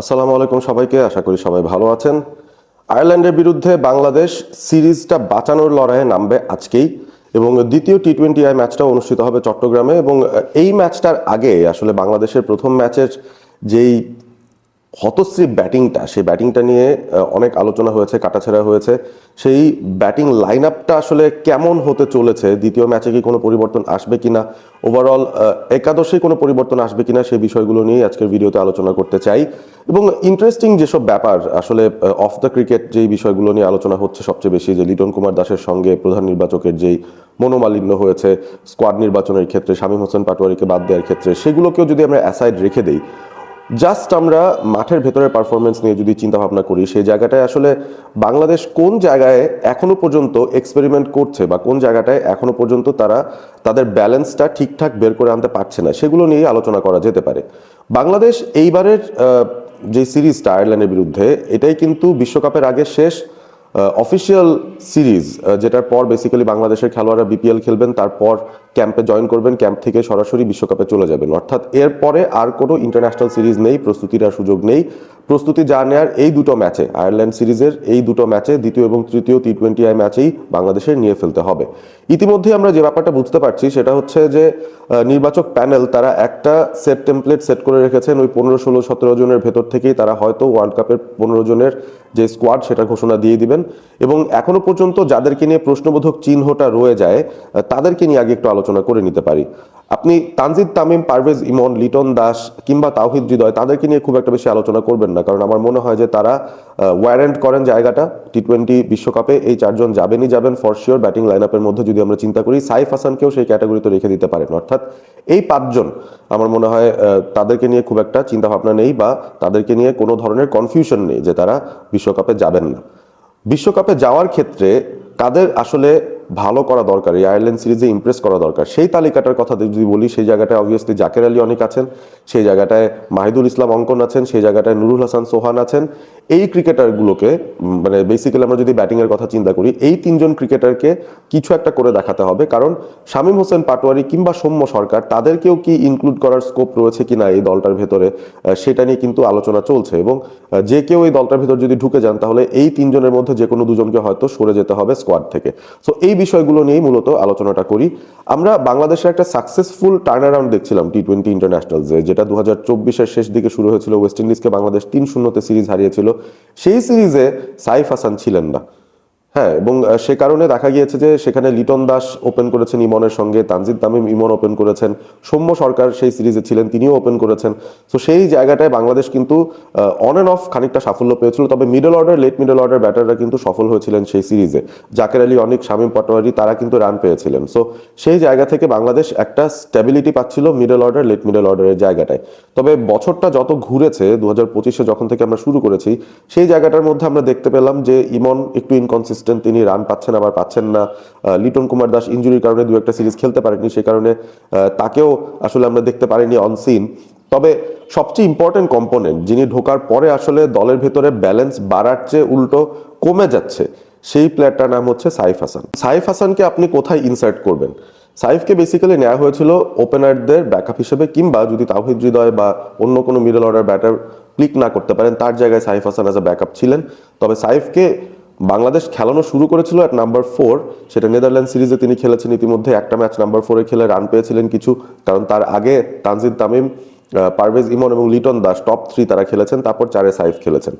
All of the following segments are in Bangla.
আসসালামু আলাইকুম সবাইকে, আশা করি সবাই ভালো আছেন। আয়ারল্যান্ডের বিরুদ্ধে বাংলাদেশ সিরিজটা বাঁচানোর লড়াইয়ে নামবে আজকেই, এবং দ্বিতীয় টি টোয়েন্টি আই ম্যাচটা অনুষ্ঠিত হবে চট্টগ্রামে, এবং এই ম্যাচটার আগে আসলে বাংলাদেশের প্রথম ম্যাচের যেই হতশ্রী ব্যাটিংটা, সেই ব্যাটিংটা নিয়ে অনেক আলোচনা হয়েছে, কাটাছেড়া হয়েছে। সেই ব্যাটিং লাইন আপটা আসলে কেমন হতে চলেছে? দ্বিতীয় ম্যাচে কি কোনো পরিবর্তন আসবে কিনা? ওভারঅল একাদশে কোনো পরিবর্তন আসবে কিনা সেই বিষয়গুলো নিয়ে আজকের ভিডিওতে আলোচনা করতে চাই। এবং ইন্টারেস্টিং যেসব ব্যাপার, আসলে অফ দ্য ক্রিকেট যেই বিষয়গুলো নিয়ে আলোচনা হচ্ছে সবচেয়ে বেশি, যে লিটন কুমার দাসের সঙ্গে প্রধান নির্বাচকের যেই মনোমালিন্য হয়েছে স্কোয়াড নির্বাচনের ক্ষেত্রে, শামীম হোসেন পাটোয়ারিকে বাদ দেওয়ার ক্ষেত্রে, সেগুলোকেও যদি আমরা অ্যাসাইড রেখে দেই জাস্ট আমরা মাঠের ভেতরের পারফরমেন্স নিয়ে যদি চিন্তা ভাবনা করি, সেই জায়গাটায় আসলে বাংলাদেশ কোন জায়গায় এখনও পর্যন্ত এক্সপেরিমেন্ট করছে বা কোন জায়গাটায় এখনও পর্যন্ত তারা তাদের ব্যালেন্সটা ঠিকঠাক বের করে আনতে পারছে না, সেগুলো নিয়ে আলোচনা করা যেতে পারে। বাংলাদেশ এইবারের যে সিরিজটা আয়ারল্যান্ডের বিরুদ্ধে, এটাই কিন্তু বিশ্বকাপের আগে শেষ অফিসিয়াল সিরিজ যেটার পর বেসিক্যালি বাংলাদেশের খেলোয়াড়রা বিপিএল খেলবেন, তারপর ক্যাম্পে জয়েন করবেন ক্যাম্প থেকে সরাসরি বিশ্বকাপে চলে যাবেন। অর্থাৎ এরপরে আর কোনো ইন্টারন্যাশনাল সিরিজ নেই, প্রস্তুতির আর সুযোগ নেই। প্রস্তুতি যা নেয়ার এই দুটো ম্যাচে, আয়ারল্যান্ড সিরিজের এই দুটো ম্যাচে, দ্বিতীয় এবং তৃতীয় টি টোয়েন্টি আই ম্যাচেই বাংলাদেশের নিয়ে ফেলতে হবে। ইতিমধ্যে আমরা যে ব্যাপারটা বুঝতে পারছি, সেটা হচ্ছে যে নির্বাচক প্যানেল তারা একটা সেট টেমপ্লেট সেট করে রেখেছেন ওই পনেরো, ষোলো, সতেরো জনের ভেতর থেকেই তারা হয়তো ওয়ার্ল্ড কাপের পনেরো জনের যে স্কোয়াড সেটা ঘোষণা দিয়ে দিবেন। এবং এখনও পর্যন্ত যাদেরকে নিয়ে প্রশ্নবোধক চিহ্নটা রয়ে যায় তাদেরকে নিয়ে আগে একটু আলোচনা করে নিতে পারি। আপনি তানজিদ তামিম, পারভেজ ইমন, লিটন দাস কিংবা তাওহিদ হৃদয়, তাদেরকে নিয়ে খুব একটা বেশি আলোচনা করবেন না। কারণ আমার মনে হয় যে তারা ওয়ারেন্ট করেন জায়গাটা। টি টোয়েন্টি বিশ্বকাপে এই চারজন যাবেনই যাবেন ফর শিওর ব্যাটিং লাইন আপের মধ্যে যদি আমরা চিন্তা করি। সাইফ হাসানকেও সেই ক্যাটাগরিতে রেখে দিতে পারেন। অর্থাৎ এই পাঁচজন আমার মনে হয় তাদেরকে নিয়ে খুব একটা চিন্তা ভাবনা নেই বা তাদেরকে নিয়ে কোনো ধরনের কনফিউশন নেই যে তারা বিশ্বকাপে যাবেন না। বিশ্বকাপে যাওয়ার ক্ষেত্রে কাদের আসলে ভালো করা দরকার, এই আয়ারল্যান্ড সিরিজে ইমপ্রেস করা দরকার। সেই তালিকাটার কথা যদি বলি, সেই জায়গাটায় অবভিয়াসলি জাকের আলী অনেক আছেন, সেই জায়গাটায় মাহিদুল ইসলাম অঙ্কন আছেন, সেই জায়গাটায় নুরুল হাসান সোহান আছেন। এই ক্রিকেটারগুলোকে মানে বেসিক্যালি আমরা যদি ব্যাটিংয়ের কথা চিন্তা করি, এই তিনজন ক্রিকেটারকে কিছু একটা করে দেখাতে হবে। কারণ শামীম হোসেন পাটোয়ারি কিংবা সৌম্য সরকার, তাদেরকেও কি ইনক্লুড করার স্কোপ রয়েছে কিনা এই দলটার ভেতরে সেটা নিয়ে কিন্তু আলোচনা চলছে। এবং যে কেউ এই দলটার ভেতর যদি ঢুকে যান, তাহলে এই তিনজনের মধ্যে যে কোনো দুজনকে হয়তো সরে যেতে হবে স্কোয়াড থেকে। সো এই বিষয়গুলো নিয়েই মূলত আলোচনাটা করি। আমরা বাংলাদেশের একটা সাকসেসফুল টার্ন অ্যারাউন্ড দেখছিলাম টি টোয়েন্টি ইন্টারন্যাশনালসে যেটা দু হাজার চব্বিশের শেষ দিকে শুরু হয়েছিল। ওয়েস্ট ইন্ডিজকে বাংলাদেশ তিন শূন্যতে সিরিজ হারিয়েছিল। সেই সিরিজে সাইফ হাসান ছিলেন না। হ্যাঁ এবং সে কারণে দেখা গিয়েছে যে সেখানে লিটন দাস ওপেন করেছেন ইমনের সঙ্গে, তানজিদ তামিম ইমন ওপেন করেছেন, সৌম্য সরকার সেই সিরিজে ছিলেন, তিনিও ওপেন করেছেন। তো সেই জায়গাটায় বাংলাদেশ কিন্তু অন অ্যান্ড অফ খানিকটা সাফল্য পেয়েছিল, তবে middle order late middle order ব্যাটাররা কিন্তু সফল হয়েছিলেন সেই সিরিজে। জাকের আলী অনেক, শামীম পাটোয়ারি, তারা কিন্তু রান পেয়েছিলেন। সো সেই জায়গা থেকে বাংলাদেশ একটা স্টেবিলিটি পাচ্ছিল মিডল অর্ডার লেট মিডল অর্ডারের জায়গাটায়। তবে বছরটা যত ঘুরেছে দু হাজার পঁচিশে যখন থেকে আমরা শুরু করেছি, সেই জায়গাটার মধ্যে আমরা দেখতে পেলাম যে ইমন একটু ইনকনসিস্টেন্ট তিনি রান পাচ্ছেন, আবার পাচ্ছেন না। লিটন কুমার দাস ইঞ্জুরির কারণে দু একটা সিরিজ খেলতে পারেনি সেই কারণে তাকেও আসলে আমরা দেখতে পারিনি অনসিন তবে সবচেয়ে ইম্পর্টেন্ট কম্পোনেন্ট যিনি ঢোকার পরে আসলে দলের ভেতরে ব্যালেন্স বাড়ার চেয়ে উল্টো কমে যাচ্ছে, সেই প্লেয়ারটার নাম হচ্ছে সাইফ হাসান। সাইফ হাসানকে আপনি কোথায় ইনসার্ট করবেন? সাইফকে বেসিক্যালি নেওয়া হয়েছিল ওপেনারদের ব্যাকআপ হিসেবে, কিংবা যদি তাওহিদ হৃদয় বা অন্য কোনো মিডল অর্ডার ব্যাটার ক্লিক না করতে পারেন, তার জায়গায় Saif Hasan as a backup ছিলেন। তবে সাইফকে বাংলাদেশ খেলানো শুরু করেছিল at নাম্বার ফোর সেটা নেদারল্যান্ড সিরিজে তিনি খেলেছেন। ইতিমধ্যে একটা ম্যাচ নাম্বার ফোরে খেলে রান পেয়েছিলেন কিছু, কারণ তার আগে তানজিদ তামিম পারভেজ ইমন এবং লিটন দাস টপ থ্রি তারা খেলেছেন। তারপর চারে সাইফ খেলেছেন।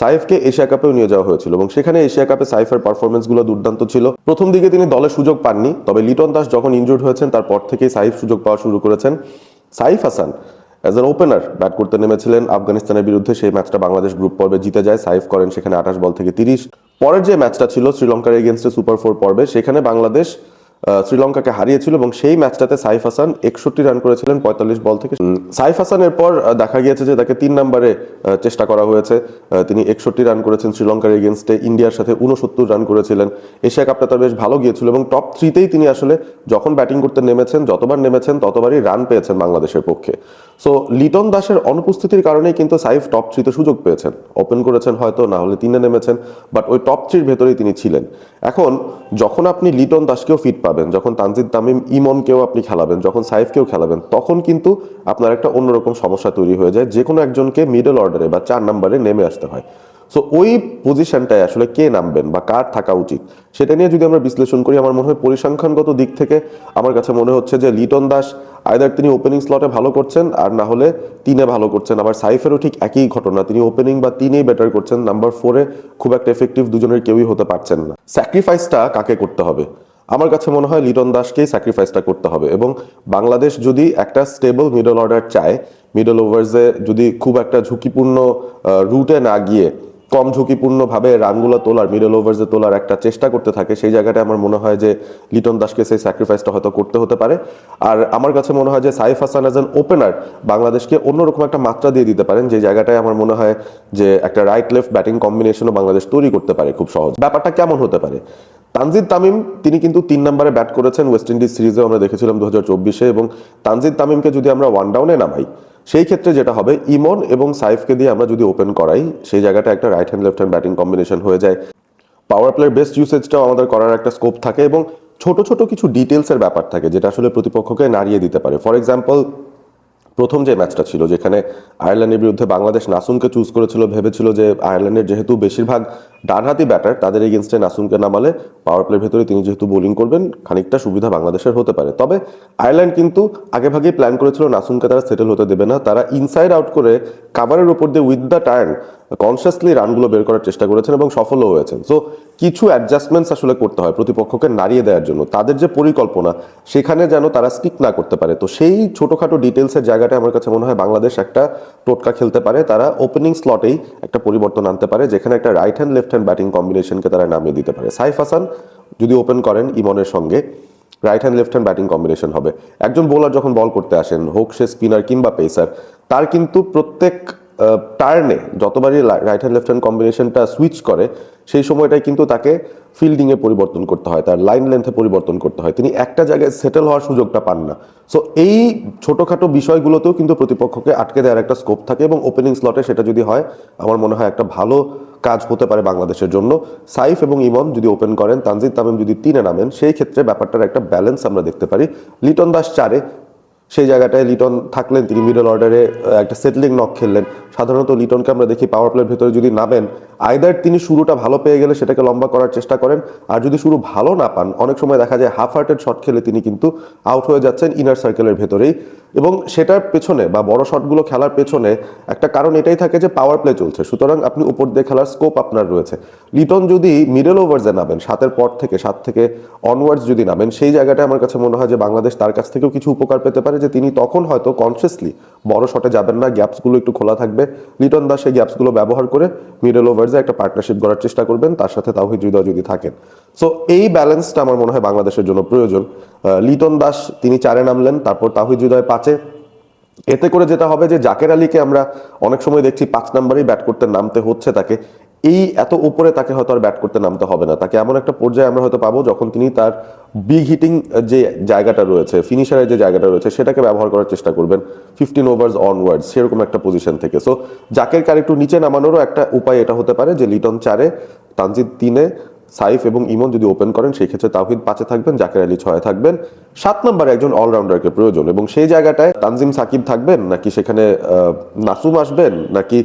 সাইফকে এশিয়া কাপেও নিয়ে যাওয়া হয়েছিল এবং সেখানে এশিয়া কাপে সাইফের পারফরমেন্সগুলো দুর্দান্ত ছিল। প্রথম দিকে তিনি দলে সুযোগ পাননি, তবে লিটন দাস যখন ইনজুর্ড হয়েছেন, তারপর থেকেই সাইফ সুযোগ পাওয়া শুরু করেছেন। Saif Hasan as an opener bat করতে নেমেছিলেন আফগানিস্তানের বিরুদ্ধে, সেই ম্যাচটা বাংলাদেশ গ্রুপ পর্বে জিতে যায়। সাইফ করেন সেখানে আঠাশ বল থেকে তিরিশ। পরের যে ম্যাচটা ছিল, শ্রীলঙ্কার এগেনস্টে সুপার ফোর পর্বে, সেখানে বাংলাদেশ শ্রীলঙ্কাকে হারিয়েছিল এবং সেই ম্যাচটাতে সাইফ হাসান একষট্টি রান করেছিলেন, পঁয়তাল্লিশ বল থেকে। সাইফ হাসানের পর দেখা গিয়েছে যে তাকে তিন নম্বরে চেষ্টা করা হয়েছে। তিনি একষট্টি রান করেছেন শ্রীলঙ্কার এগেনস্টে, ইন্ডিয়ার সাথে উনসত্তর রান করেছিলেন। এশিয়া কাপটা তার বেশ ভালো গিয়েছিল এবং টপ থ্রিতেই তিনি আসলে যখন ব্যাটিং করতে নেমেছেন, যতবার নেমেছেন, ততবারই রান পেয়েছেন বাংলাদেশের পক্ষে। সো লিটন দাসের অনুপস্থিতির কারণেই কিন্তু সাইফ টপ থ্রিতে সুযোগ পেয়েছেন। ওপেন করেছেন হয়তো, না হলে তিনে নেমেছেন বাট ওই টপ থ্রির ভেতরেই তিনি ছিলেন। এখন, যখন আপনি লিটন দাসকেও ফিট পাবেন খেলাবেন, যখন তানজিদ তামিম, ইমনকেও আপনি খেলাবেন, যখন সাইফকেও খেলাবেন, তখন কিন্তু আপনার একটা অন্যরকম সমস্যা তৈরি হয়ে যায় যে কোনো একজনকে মিডল অর্ডারে বা চার নম্বরে নেমে আসতে হয়। সো ওই পজিশনটায় আসলে কে নামবেন বা কার থাকা উচিত, সেটা নিয়ে যদি আমরা বিশ্লেষণ করি, আমার মনে হয় পরিসংখ্যানগত দিক থেকে আমার কাছে মনে হচ্ছে যে লিটন দাস আয়দার তিনি ওপেনিং স্লটে ভালো করছেন, আর না হলে তিনে ভালো করছেন। আবার সাইফেরও ঠিক একই ঘটনা, তিনি ওপেনিং বা তিনেই বেটার করছেন নাম্বার ফোরে খুব একটা এফেক্টিভ দুজনের কেউই হতে পারছেন না। স্যাক্রিফাইসটা কাকে করতে হবে? আমার কাছে মনে হয় লিটন দাসকেই স্যাক্রিফাইসটা করতে হবে এবং বাংলাদেশ যদি একটা স্টেবল মিডল অর্ডার চায় মিডল ওভার্সে যদি খুব একটা ঝুঁকিপূর্ণ রুটে না গিয়ে কম ঝুঁকিপূর্ণভাবে রানগুলো তোলার মিডল ওভার্সে তোলার একটা চেষ্টা করতে থাকে, সেই জায়গাটা আমার মনে হয় যে লিটন দাসকে সেই স্যাক্রিফাইসটা হয়তো করতে হতে পারে। আর আমার কাছে মনে হয় যে সাইফ হাসান অ্যাজ ওপেনার বাংলাদেশকে অন্যরকম একটা মাত্রা দিয়ে দিতে পারেন, যে জায়গাটায় আমার মনে হয় যে একটা রাইট লেফট ব্যাটিং কম্বিনেশনও বাংলাদেশ তৈরি করতে পারে খুব সহজ। ব্যাপারটা কেমন হতে পারে? তানজিদ তামিম, তিনি কিন্তু তিন নম্বরে ব্যাট করেছেন ওয়েস্ট ইন্ডিজ সিরিজেও আমরা দেখেছিলাম দু হাজার চব্বিশে এবং তানজিদ তামিমকে যদি আমরা ওয়ান ডাউনে নামাই, সেই ক্ষেত্রে যেটা হবে, ইমন এবং সাইফকে দিয়ে আমরা যদি ওপেন করাই, সেই জায়গাটা একটা right hand left hand batting combination হয়ে যায়। পাওয়ার প্লের বেস্ট ইউসেজটাও আমাদের করার একটা স্কোপ থাকে এবং ছোট ছোট কিছু ডিটেলসের ব্যাপার থাকে, যেটা আসলে প্রতিপক্ষকে নাড়িয়ে দিতে পারে। ফর এক্সাম্পল প্রথম যে ম্যাচটা ছিল, যেখানে আয়ারল্যান্ডের বিরুদ্ধে বাংলাদেশ নাসুমকে চুজ করেছিল, ভেবেছিল যে আয়ারল্যান্ডের যেহেতু বেশিরভাগ ডানহাতি ব্যাটার তাদের এগেনস্টে নাসুমকে নামালে পাওয়ার প্লের ভেতরে তিনি যেহেতু বোলিং করবেন, খানিকটা সুবিধা বাংলাদেশের হতে পারে। তবে আয়ারল্যান্ড কিন্তু আগেভাগেই প্ল্যান করেছিল নাসুমকে তারা সেটেল হতে দেবে না। তারা ইনসাইড আউট করে কাভারের উপর দিয়ে উইথ দ্য টার্ন কনসিয়াসলি রানগুলো বের করার চেষ্টা করেছেন এবং সফলও হয়েছেন। সো কিছু অ্যাডজাস্টমেন্টস আসলে করতে হয় প্রতিপক্ষকে নাড়িয়ে দেওয়ার জন্য। তাদের যে পরিকল্পনা, সেখানে যেন তারা স্টিক না করতে পারে। তো সেই ছোটোখাটো ডিটেলসের জায়গাটা আমার কাছে মনে হয় বাংলাদেশ একটা টোটকা খেলতে পারে। তারা ওপেনিং স্লটেই একটা পরিবর্তন আনতে পারে, যেখানে একটা right hand left hand batting কম্বিনেশনকে তারা নামিয়ে দিতে পারে। সাইফ হাসান যদি ওপেন করেন ইমনের সঙ্গে right hand left hand batting combination হবে। একজন বোলার যখন বল করতে আসেন, হোক সে স্পিনার কিংবা পেসার তার কিন্তু প্রত্যেক টার্নে যতবারই রাইট হ্যান্ড লেফট হ্যান্ড কম্বিনেশনটা সুইচ করে, সেই সময়টাই কিন্তু তাকে ফিল্ডিংয়ে পরিবর্তন করতে হয়, তার লাইন লেন্থে পরিবর্তন করতে হয়। তিনি একটা জায়গায় সেটেল হওয়ার সুযোগটা পান না। সো এই ছোটোখাটো বিষয়গুলোতেও কিন্তু প্রতিপক্ষকে আটকে দেওয়ার একটা স্কোপ থাকে এবং ওপেনিং স্লটে সেটা যদি হয়, আমার মনে হয় একটা ভালো কাজ হতে পারে বাংলাদেশের জন্য। সাইফ এবং ইমন যদি ওপেন করেন, তানজিদ তামিম যদি তিনে নামেন, সেই ক্ষেত্রে ব্যাপারটার একটা ব্যালেন্স আমরা দেখতে পারি। লিটন দাস চারে সেই জায়গাটায় লিটন থাকলেন তিনি মিডল অর্ডারে একটা সেটলিং নক খেললেন। সাধারণত লিটনকে আমরা দেখি পাওয়ার প্লের ভেতরে যদি নামেন আইদার তিনি শুরুটা ভালো পেয়ে গেলে সেটাকে লম্বা করার চেষ্টা করেন, আর যদি শুরু ভালো না পান, অনেক সময় দেখা যায় হাফ হার্টেড শট খেলে তিনি কিন্তু আউট হয়ে যাচ্ছেন ইনার সার্কেলের ভেতরেই। এবং সেটার পেছনে বা বড় শটগুলো খেলার পেছনে একটা কারণ এটাই থাকে যে পাওয়ার প্লে চলছে। সুতরাং আপনি উপর দিয়ে খেলার স্কোপ আপনার রয়েছে। লিটন যদি মিডল ওভার্সে নামেন, সাতের পর থেকে, সাত থেকে অনওয়ার্ডস যদি নামেন, সেই জায়গাটা আমার কাছে মনে হয় যে বাংলাদেশ তার কাছ থেকেও কিছু উপকার পেতে পারে যে তিনি তখন হয়তো কনসিয়াসলি বড় শটে যাবেন না গ্যাপসগুলো একটু খোলা থাকবে লিটন দাস সেই গ্যাপসগুলো ব্যবহার করে মিডল ওভার্সে একটা পার্টনারশিপ গড়ার চেষ্টা করবেন, তার সাথে তাওহিদ হৃদয় যদি থাকেন। সো এই ব্যালেন্সটা আমার মনে হয় বাংলাদেশের জন্য প্রয়োজন। লিটন দাস তিনি চারে নামলেন, তারপর তাহিদ হৃদয় পাঁচে। এতে করে যেটা হবে যে জাকের আলীকে আমরা অনেক সময় দেখছি পাঁচ নাম্বারেই ব্যাট করতে নামতে হচ্ছে তাকে। এই এত উপরে তাকে হয়তো আর ব্যাট করতে নামতে হবে না। তাকে এমন একটা পর্যায়ে আমরা হয়তো পাবো যখন তিনি তার বিগ হিটিং যে জায়গাটা রয়েছে ফিনিশারের যে জায়গাটা রয়েছে, সেটাকে ব্যবহার করার চেষ্টা করবেন ফিফটিন ওভার্স অনওয়ার্ডস সেরকম একটা পজিশন থেকে। সো জাকের কার একটু নিচে নামানোরও একটা উপায় এটা হতে পারে যে লিটন চারে তানজিদ তিনে, সাইফ এবং ইমন যদি ওপেন করেন সেই ক্ষেত্রে তাহিদ পাঁচে থাকবেন, জাকের আলী ছয়ে থাকবেন। সাত নম্বরে একজন অলরাউন্ডারকে প্রয়োজন, এবং সেই জায়গাটায় তানজিম সাকিব থাকবেন, নাকি সেখানে নাসুম আসবেন, নাকি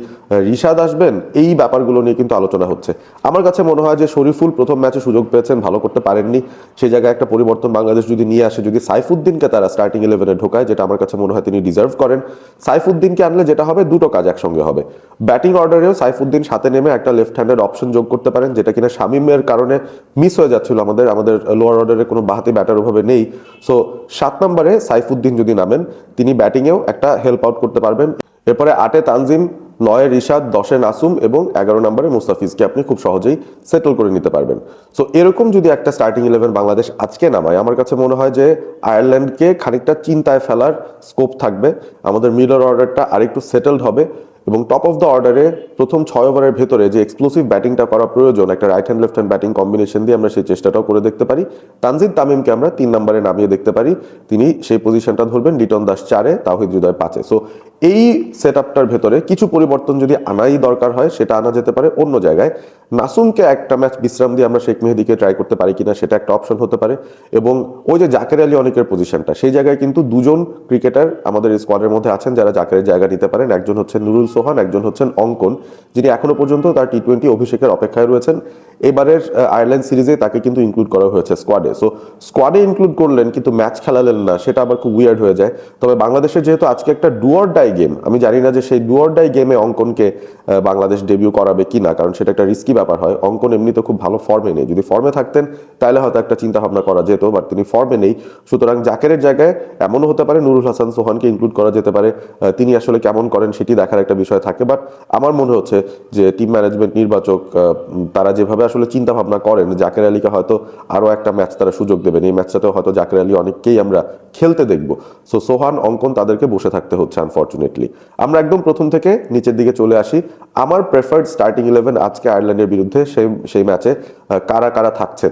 রিশাদ আসবেন, এই ব্যাপারগুলো নিয়ে কিন্তু আলোচনা হচ্ছে। আমার কাছে মনে হয় যে শরীফুল প্রথম ম্যাচে সুযোগ পেয়েছেন, ভালো করতে পারেননি। সেই জায়গায় একটা পরিবর্তন বাংলাদেশ যদি নিয়ে আসে, যদি সাইফুদ্দিনকে তারা স্টার্টিং ইলেভেনে ঢোকায়, যেটা আমার কাছে মনে হয় তিনি ডিজার্ভ করেন, সাইফুদ্দিনকে আনলে যেটা হবে, দুটো কাজ একসঙ্গে হবে। ব্যাটিং অর্ডারেও সাইফুদ্দিন সাথে নেমে একটা লেফট হ্যান্ডের অপশন যোগ করতে পারেন, যেটা কিনা শামিমের কারণে মিস হয়ে যাচ্ছিল আমাদের আমাদের লোয়ার অর্ডারে কোনো বাহাতি ব্যাটার ওভাবে নেই। সো সাত নম্বরে সাইফুদ্দিন যদি নামেন, তিনি ব্যাটিংয়েও একটা হেল্প আউট করতে পারবেন। এরপরে আটে তানজিম, নয়ে রিশাদ, দশে নাসুম এবং এগারো নম্বরে মুস্তাফিজকে আপনি খুব সহজেই সেটেল করে নিতে পারবেন। সো এরকম যদি একটা স্টার্টিং ইলেভেন বাংলাদেশ আজকে নামায়, আমার কাছে মনে হয় যে আয়ারল্যান্ডকে খানিকটা চিন্তায় ফেলার স্কোপ থাকবে। আমাদের মিডল অর্ডারটা আরেকটু সেটেলড হবে। এবং টপ অফ দ্য অর্ডারে প্রথম ছয় ওভারের ভেতরে যে এক্সক্লুসিভ ব্যাটিংটা করা প্রয়োজন, একটা right hand left hand batting combination দিয়ে আমরা সেই চেষ্টাটাও করে দেখতে পারি। তানজিদ তামিমকে আমরা তিন নম্বরে নামিয়ে দেখতে পারি। তিনি সেই পজিশনটা ধরবেন লিটন দাস চারে তাহিদ হৃদয় পাঁচে। সো এই সেট আপটার ভেতরে কিছু পরিবর্তন যদি আনাই দরকার হয়, সেটা আনা যেতে পারে অন্য জায়গায়। নাসুমকে একটা ম্যাচ বিশ্রাম দিয়ে আমরা শেখ মেহেদিকে ট্রাই করতে পারি কিনা, সেটা একটা অপশন হতে পারে। এবং ওই যে জাকের আলী অনেকের পজিশনটা সেই জায়গায় কিন্তু দুজন ক্রিকেটার আমাদের স্কোয়াডের মধ্যে আছেন, যারা জাকেরের জায়গা নিতে পারেন। একজন হচ্ছেন নুরুল সোহান, একজন হচ্ছেন অঙ্কন, যিনি এখনও পর্যন্ত তার টি টোয়েন্টি অভিষেকের অপেক্ষায় রয়েছেন। এবারের আয়ারল্যান্ড সিরিজে তাকে কিন্তু ইনক্লুড করা হয়েছে স্কোয়াডে সো স্কোয়াডে ইনক্লুড করলেন, কিন্তু ম্যাচ খেলালেন না, সেটা আবার খুব উইয়ার্ড হয়ে যায়। তবে বাংলাদেশের যেহেতু আজকে একটা ডুয়ার ডাই গেম। আমি জানি না যে সেই ডুয়ার ডাই গেমে অঙ্কনকে বাংলাদেশ ডেবিউ করাবে কি না কারণ সেটা একটা রিস্কি ব্যাপার হয়। অঙ্কন এমনিতে খুব ভালো ফর্মে নেই। যদি ফর্মে থাকতেন, তাহলে হয়তো একটা চিন্তা ভাবনা করা যেত বাট তিনি ফর্মে নেই। সুতরাং জাকেরের জায়গায় এমনও হতে পারে, নুরুল হাসান, সোহানকে ইনক্লুড করা যেতে পারে। তিনি আসলে কেমন করেন সেটি দেখার একটা বিষয় থাকে। বাট আমার মনে হচ্ছে যে টিম ম্যানেজমেন্ট নির্বাচক তারা যেভাবে আসলে চিন্তা ভাবনা করেন, জাকের আলীকে হয়তো আরও একটা ম্যাচ তারা সুযোগ দেবেন। এই ম্যাচটাতেও হয়তো জাকের আলী অনেককেই আমরা খেলতে দেখব। সো সোহান, অঙ্কন তাদেরকে বসে থাকতে হচ্ছে আনফর্চুনেটলি আমরা একদম প্রথম থেকে নিচের দিকে চলে আসি। আমার প্রেফার্ড স্টার্টিং ইলেভেন আজকে আয়ারল্যান্ডের বিরুদ্ধে সেই সেই ম্যাচে কারা কারা থাকছেন?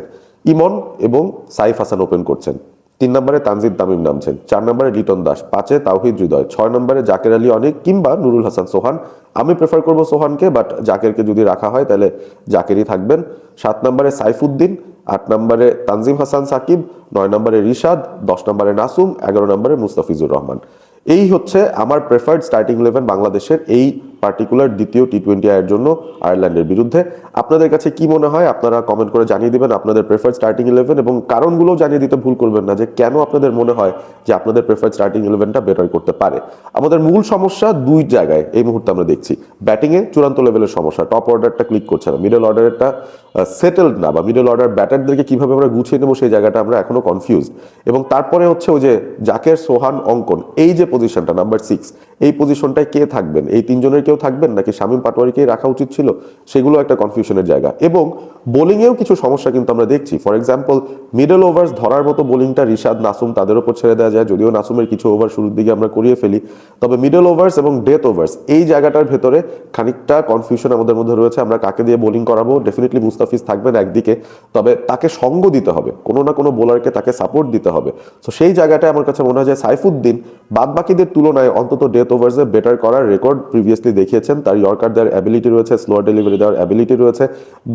ইমন এবং সাইফ হাসান ওপেন করছেন। তিন নম্বরে তানজিদ তামিম নামছেন। চার নম্বরে লিটন দাস। পাঁচে তাওহিদ হৃদয় ছয় নম্বরে জাকের আলী অনেক কিংবা নুরুল হাসান সোহান। আমি প্রেফার করব সোহানকে বাট জাকেরকে যদি রাখা হয়, তাহলে জাকেরই থাকবেন। সাত নম্বরে সাইফুদ্দিন, আট নম্বরে তানজিম হাসান সাকিব, নয় নম্বরে রিশাদ, দশ নম্বরে নাসুম, এগারো নম্বরে মুস্তাফিজুর রহমান। এই হচ্ছে আমার প্রেফার্ড স্টার্টিং ইলেভেন বাংলাদেশের এই পার্টিকুলার দ্বিতীয় টি টোয়েন্টি আয়ের জন্য আয়ারল্যান্ডের বিরুদ্ধে। আপনাদের কাছে কি মনে হয়? আপনারা কমেন্ট করে জানিয়ে দিবেন। আপনাদের প্রেফার্ড স্টার্টিং ইলেভেন এবং কারণগুলো জানিয়ে দিতে ভুল করবেন না যে কেন আপনাদের মনে হয় যে আপনাদের প্রেফার্ড স্টার্টিং ইলেভেনটা বেটার করতে পারে। আমাদের মূল সমস্যা দুই জায়গায় এই মুহূর্তে আমরা দেখছি। ব্যাটিংয়ে চূড়ান্ত লেভেলের সমস্যা। টপ অর্ডারটা ক্লিক করছে না। মিডল অর্ডারটা সেটেলড না বা মিডল অর্ডার ব্যাটারদেরকে কীভাবে আমরা গুছিয়ে নেব সেই জায়গাটা আমরা এখনও কনফিউজ এবং তারপরে হচ্ছে ওই যে জাকের সোহান অঙ্কন, এই যে পজিশনটা নাম্বার সিক্স এই পজিশনটায় কে থাকবেন? এই তিনজনের কেউ থাকবেন নাকি শামীম পাটোয়ারিকেই রাখা উচিত ছিল, সেগুলো একটা কনফিউশনের জায়গা। এবং বোলিংয়েও কিছু সমস্যা কিন্তু আমরা দেখছি। ফর এক্সাম্পল মিডল ওভার্স ধরার মতো বোলিংটা রিশাদ নাসুম তাদের উপর ছেড়ে দেওয়া যায়, যদিও নাসুমের কিছু ওভার শুরুর দিকে আমরা করিয়ে ফেলি। তবে মিডল ওভার্স এবং ডেথ ওভার্স এই জায়গাটার ভেতরে খানিকটা কনফিউশন আমাদের মধ্যে রয়েছে। আমরা কাকে দিয়ে বোলিং করাবো ডেফিনেটলি মুস্তাফিজ থাকবেন একদিকে। তবে তাকে সঙ্গ দিতে হবে, কোনো না কোনো বোলারকে তাকে সাপোর্ট দিতে হবে। তো সেই জায়গাটায় আমার কাছে মনে হয় যে সাইফুদ্দিন বাদ বাকিদের তুলনায় অন্তত ডেথ ওভার্সে বেটার করার রেকর্ড প্রিভিয়াসলি দেখিয়েছেন, তার ইয়র্কার দেওয়ার অ্যাবিলিটি রয়েছে স্লোয়ার ডেলিভারি দেওয়ার অ্যাবিলিটি রয়েছে।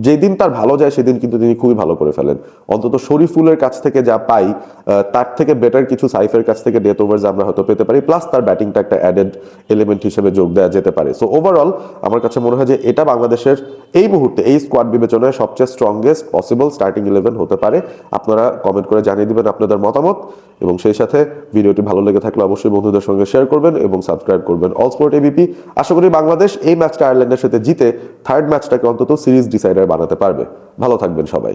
যেদিন তার ভালো যায়, সেদিন কিন্তু তিনি খুবই ভালো করে ফেলেন। অন্তত শরীফুলের কাছ থেকে যা পাই তার থেকে বেটার কিছু সাইফের কাছ থেকে ডেথ ওভার্স আমরা হয়তো পেতে পারি প্লাস তার ব্যাটিংটা একটা অ্যাডেড এলিমেন্ট হিসেবে যোগ দেওয়া যেতে পারে। সো ওভারঅল আমার কাছে মনে হয় যে এটা বাংলাদেশের এই মুহূর্তে, এই স্কোয়াড বিবেচনায় সবচেয়ে স্ট্রংগেস্ট পসিবল স্টার্টিং ইলেভেন হতে পারে। আপনারা কমেন্ট করে জানিয়ে দিবেন আপনাদের মতামত। এবং সেই সাথে ভিডিওটি ভালো লেগে থাকলে অবশ্যই বন্ধুদের সঙ্গে শেয়ার করবেন এবং সাবস্ক্রাইব করবেন। অল স্পোর্ট এবিপি আশা করি বাংলাদেশ এই ম্যাচটা আয়ারল্যান্ডের সাথে জিতে থার্ড ম্যাচটাকে অন্তত সিরিজ ডিসাইডার বানাতে পারবে। ভালো থাকবেন সবাই।